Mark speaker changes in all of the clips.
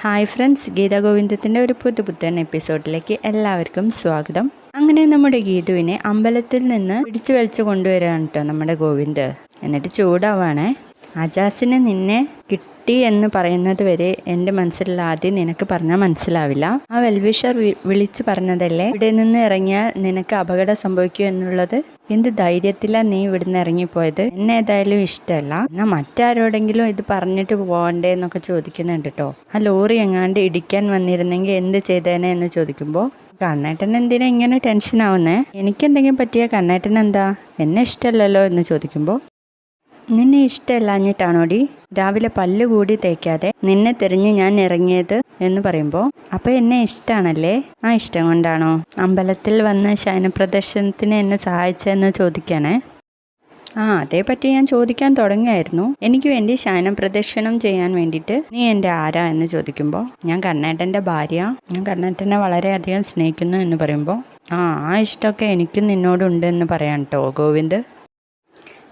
Speaker 1: Hi friends Gita ഗോവിന്ദത്തിന്റെ ഒരു പുതു പുത്തൻ എപ്പിസോഡിലേക്ക് എല്ലാവർക്കും സ്വാഗതം. അങ്ങനെ നമ്മുടെ ഗീതുവിനെ അമ്പലത്തിൽ നിന്ന് പിടിച്ചു വലിച്ചു കൊണ്ടുവരാണ് കേട്ടോ നമ്മുടെ ഗോവിന്ദ്. എന്നിട്ട് ചൂടാവാണേ. അജാസിന് നിന്നെ കിട്ടി എന്ന് പറയുന്നത് വരെ എന്റെ മനസ്സിൽ ആദ്യം നിനക്ക് പറഞ്ഞാൽ മനസ്സിലാവില്ല. ആ വെൽവിഷർ വിളിച്ചു പറഞ്ഞതല്ലേ? ഇവിടെ നിന്ന് ഇറങ്ങിയാൽ നിനക്ക് അപകടം സംഭവിക്കൂ എന്നുള്ളത് എന്ത് ധൈര്യത്തിലാണ് നീ ഇവിടുന്ന് ഇറങ്ങിപ്പോയത്? എന്നെ ഏതായാലും ഇഷ്ടമല്ല എന്നാൽ മറ്റാരോടെങ്കിലും ഇത് പറഞ്ഞിട്ട് പോകണ്ടേ എന്നൊക്കെ ചോദിക്കുന്നുണ്ട് കേട്ടോ ആ ലോറി എങ്ങാണ്ട് ഇടിക്കാൻ വന്നിരുന്നെങ്കിൽ എന്ത് ചെയ്തേനെ എന്ന് ചോദിക്കുമ്പോൾ കണ്ണേട്ടൻ എന്തിനാ ഇങ്ങനെ ടെൻഷൻ ആവുന്നേ എനിക്കെന്തെങ്കിലും പറ്റിയ കണ്ണേട്ടൻ എന്താ? എന്നെ ഇഷ്ടമല്ലല്ലോ എന്ന് ചോദിക്കുമ്പോൾ നിന്നെ ഇഷ്ടമല്ലാഞ്ഞിട്ടാണോടി? രാവിലെ പല്ല് കൂടി തേക്കാതെ നിന്നെ തിരിഞ്ഞ് ഞാൻ ഇറങ്ങിയത് എന്ന് പറയുമ്പോൾ അപ്പോൾ എന്നെ ഇഷ്ടമാണല്ലേ ആ ഇഷ്ടം കൊണ്ടാണോ? അമ്പലത്തിൽ വന്ന് ശയനപ്രദർശനത്തിന് എന്നെ സഹായിച്ചതെന്ന് ചോദിക്കാനേ? ആ അതേപ്പറ്റി ഞാൻ ചോദിക്കാൻ തുടങ്ങിയായിരുന്നു എനിക്ക് വേണ്ടി ശയനം പ്രദക്ഷിണം ചെയ്യാൻ വേണ്ടിയിട്ട് നീ എന്റെ ആരാ? എന്ന് ചോദിക്കുമ്പോൾ ഞാൻ കണ്ണേട്ടന്റെ ഭാര്യ. ഞാൻ കണ്ണേട്ടനെ വളരെയധികം സ്നേഹിക്കുന്നു എന്ന് പറയുമ്പോൾ ആ ആ ഇഷ്ടമൊക്കെ എനിക്കും നിന്നോടുണ്ട് എന്ന് പറയാൻ കേട്ടോ ഗോവിന്ദ്.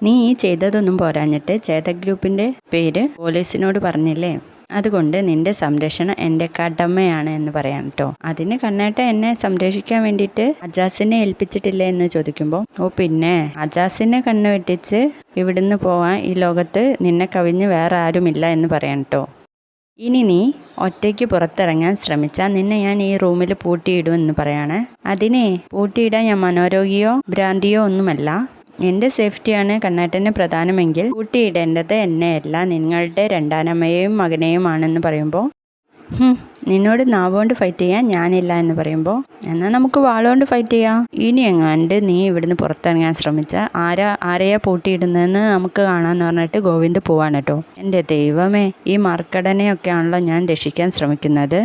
Speaker 1: നീ ഈ ചെയ്തതൊന്നും പോരാഞ്ഞിട്ട് ചേത ഗ്രൂപ്പിന്റെ പേര് പോലീസിനോട് പറഞ്ഞില്ലേ? അതുകൊണ്ട് നിന്റെ സംരക്ഷണം എന്റെ കടമയാണ് എന്ന് പറയാം കേട്ടോ അതിന് കണ്ണേട്ട എന്നെ സംരക്ഷിക്കാൻ വേണ്ടിയിട്ട് അജാസിനെ ഏൽപ്പിച്ചിട്ടില്ലേ എന്ന് ചോദിക്കുമ്പോൾ ഓ പിന്നെ. അജാസിനെ കണ്ണു വെട്ടിച്ച് ഇവിടുന്ന് പോവാൻ ഈ ലോകത്ത് നിന്നെ കവിഞ്ഞ് വേറെ ആരുമില്ല എന്ന് പറയാം കേട്ടോ ഇനി നീ ഒറ്റയ്ക്ക് പുറത്തിറങ്ങാൻ ശ്രമിച്ചാൽ നിന്നെ ഞാൻ ഈ റൂമിൽ പൂട്ടിയിടുമെന്ന് പറയാണ്. അതിനെ പൂട്ടിയിടാൻ ഞാൻ മനോരോഗിയോ ഭ്രാന്തിയോ ഒന്നുമല്ല. എന്റെ സേഫ്റ്റിയാണ് കണ്ണാട്ടന് പ്രധാനമെങ്കിൽ കൂട്ടിയിടേണ്ടത് എന്നെയല്ല. നിങ്ങളുടെ രണ്ടാനമ്മയെയും മകനെയുമാണെന്ന് പറയുമ്പോൾ നിന്നോട് നാവുകൊണ്ട് ഫൈറ്റ് ചെയ്യാൻ ഞാനില്ല എന്ന് പറയുമ്പോൾ എന്നാൽ നമുക്ക് വാളുകൊണ്ട് ഫൈറ്റ് ചെയ്യാം. ഇനി എങ്ങാണ്ട് നീ ഇവിടുന്ന് പുറത്തിറങ്ങാൻ ശ്രമിച്ച ആരാ ആരെയാ പൂട്ടിയിടുന്നതെന്ന് നമുക്ക് കാണാമെന്ന് പറഞ്ഞിട്ട് ഗോവിന്ദ് പോവാണ് കേട്ടോ എന്റെ ദൈവമേ ഈ മർക്കടനെയൊക്കെയാണല്ലോ ഞാൻ രക്ഷിക്കാൻ ശ്രമിക്കുന്നത്.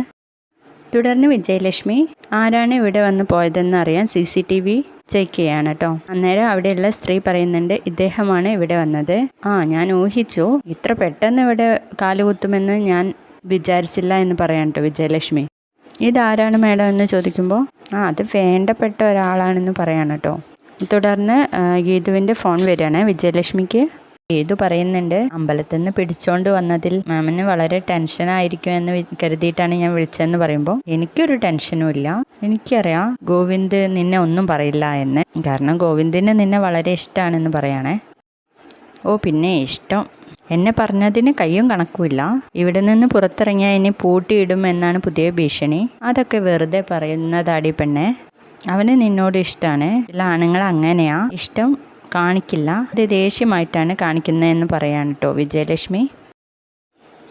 Speaker 1: തുടർന്ന് വിജയലക്ഷ്മി ആരാണ് ഇവിടെ വന്ന് പോയതെന്ന് അറിയാൻ C C T V check ചെയ്യാണ് കേട്ടോ. അന്നേരം അവിടെയുള്ള സ്ത്രീ പറയുന്നുണ്ട് ഇദ്ദേഹമാണ് ഇവിടെ വന്നത്. ആ ഞാൻ ഊഹിച്ചു. ഇത്ര പെട്ടെന്ന് ഇവിടെ കാലുകുത്തുമെന്ന് ഞാൻ വിചാരിച്ചില്ല എന്ന് പറയാൻ കേട്ടോ വിജയലക്ഷ്മി. ഇതാരാണ് മേഡം എന്ന് ചോദിക്കുമ്പോൾ ആ അത് വേണ്ടപ്പെട്ട ഒരാളാണെന്ന് പറയാണ് കേട്ടോ. തുടർന്ന് ഗീതുവിന്റെ ഫോൺ വരികയാണ് വിജയലക്ഷ്മിക്ക്. ഗീതു പറയുന്നുണ്ട്? അമ്പലത്തിൽ നിന്ന് പിടിച്ചോണ്ട് വന്നതിൽ മാമിന് വളരെ ടെൻഷൻ ആയിരിക്കും എന്ന് കരുതിയിട്ടാണ് ഞാൻ വിളിച്ചതെന്ന് പറയുമ്പോൾ എനിക്കൊരു ടെൻഷനും ഇല്ല. എനിക്കറിയാം ഗോവിന്ദ് നിന്നെ ഒന്നും പറയില്ല എന്ന്. കാരണം ഗോവിന്ദിന് നിന്നെ വളരെ ഇഷ്ടമാണെന്ന് പറയണേ. ഓ പിന്നെ ഇഷ്ടം. എന്നെ പറഞ്ഞതിന് കയ്യും കണക്കുമില്ല ഇവിടെ നിന്ന് പുറത്തിറങ്ങിയാൽ ഇനി പൂട്ടിയിടും എന്നാണ് പുതിയ ഭീഷണി. അതൊക്കെ വെറുതെ പറയുന്നതാടി പെണ്ണെ. അവന് നിന്നോട് ഇഷ്ടമാണ് ചില ആണുങ്ങൾ അങ്ങനെയാ. ഇഷ്ടം കാണിക്കില്ല. അത് ദേഷ്യമായിട്ടാണ് കാണിക്കുന്നതെന്ന് പറയാൻ കേട്ടോ വിജയലക്ഷ്മി.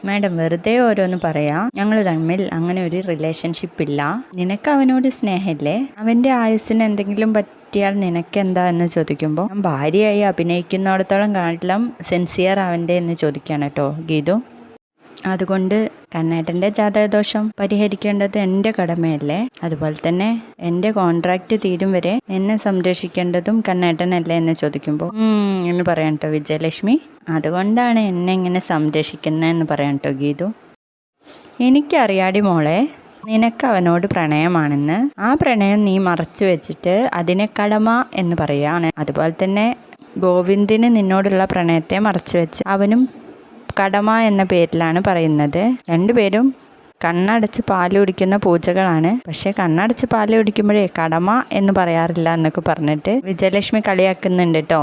Speaker 1: മാഡം വെറുതെ ഓരോന്ന് പറയാ. ഞങ്ങൾ തമ്മിൽ അങ്ങനെ ഒരു റിലേഷൻഷിപ്പ് ഇല്ല. നിനക്ക് അവനോട് സ്നേഹമില്ലേ അവന്റെ ആയുസ്സിന് എന്തെങ്കിലും പറ്റിയാൽ നിനക്ക് എന്താ എന്ന് ചോദിക്കുമ്പോൾ ഞാൻ ഭാര്യയായി അഭിനയിക്കുന്നിടത്തോളം കാട്ടിലും സെൻസിയർ അവന്റെ എന്ന് ചോദിക്കുകയാണ് കേട്ടോ ഗീതു. അതുകൊണ്ട് കണ്ണേട്ടന്റെ ജാതകദോഷം പരിഹരിക്കേണ്ടത് എന്റെ കടമയല്ലേ? അതുപോലെ തന്നെ എന്റെ കോൺട്രാക്റ്റ് തീരും വരെ എന്നെ സംരക്ഷിക്കേണ്ടതും കണ്ണേട്ടനല്ലേ എന്ന് ചോദിക്കുമ്പോൾ എന്ന് പറയാം കേട്ടോ വിജയലക്ഷ്മി. അതുകൊണ്ടാണ് എന്നെ ഇങ്ങനെ സംരക്ഷിക്കുന്നതെന്ന് പറയാം കേട്ടോ ഗീതു. എനിക്കറിയാടി മോളെ നിനക്ക് അവനോട് പ്രണയമാണെന്ന്. ആ പ്രണയം നീ മറച്ചു വെച്ചിട്ട് അതിനെ കടമ എന്ന് പറയാണ് അതുപോലെ തന്നെ ഗോവിന്ദിന് നിന്നോടുള്ള പ്രണയത്തെ മറച്ചു വെച്ച് അവനും കടമ എന്ന പേരിലാണ് പറയുന്നത്. രണ്ടുപേരും കണ്ണടച്ച് പാൽ കുടിക്കുന്ന പൂജകളാണ്. പക്ഷേ കണ്ണടച്ച് പാൽ കുടിക്കുമ്പോഴേ കടമ എന്ന് പറയാറില്ല എന്നൊക്കെ പറഞ്ഞിട്ട് വിജയലക്ഷ്മി കളിയാക്കുന്നുണ്ട് കേട്ടോ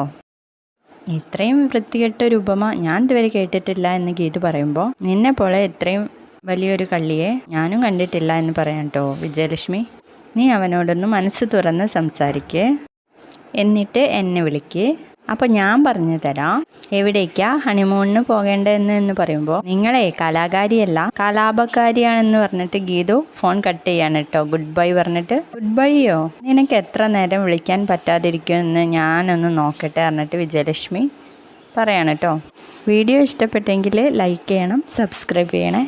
Speaker 1: ഇത്രയും വൃത്തികെട്ട ഒരു ഉപമ ഞാൻ ഇതുവരെ കേട്ടിട്ടില്ല എന്ന് ഗീതു പറയുമ്പോൾ നിന്നെ പോലെ ഇത്രയും വലിയൊരു കള്ളിയെ ഞാനും കണ്ടിട്ടില്ല എന്ന് പറയാം കേട്ടോ വിജയലക്ഷ്മി. നീ അവനോടൊന്ന് മനസ്സ് തുറന്ന് സംസാരിക്കേ. എന്നിട്ട് എന്നെ വിളിക്ക്. അപ്പോൾ ഞാൻ പറഞ്ഞു തരാം എവിടേക്കാ ഹണിമൂണിന് പോകേണ്ടതെന്ന് എന്ന് പറയുമ്പോൾ നിങ്ങളെ കലാകാരിയല്ല കലാപകാരിയാണെന്ന് പറഞ്ഞിട്ട് ഗീതു ഫോൺ കട്ട് ചെയ്യാണ് കേട്ടോ ഗുഡ് ബൈ പറഞ്ഞിട്ട്. ഗുഡ് ബൈയോ നിനക്ക് എത്ര നേരം വിളിക്കാൻ പറ്റാതിരിക്കുമെന്ന് ഞാനൊന്ന് നോക്കട്ടെ പറഞ്ഞിട്ട് വിജയലക്ഷ്മി പറയാണ് കേട്ടോ വീഡിയോ ഇഷ്ടപ്പെട്ടെങ്കിൽ ലൈക്ക് ചെയ്യണം സബ്സ്ക്രൈബ് ചെയ്യണേ.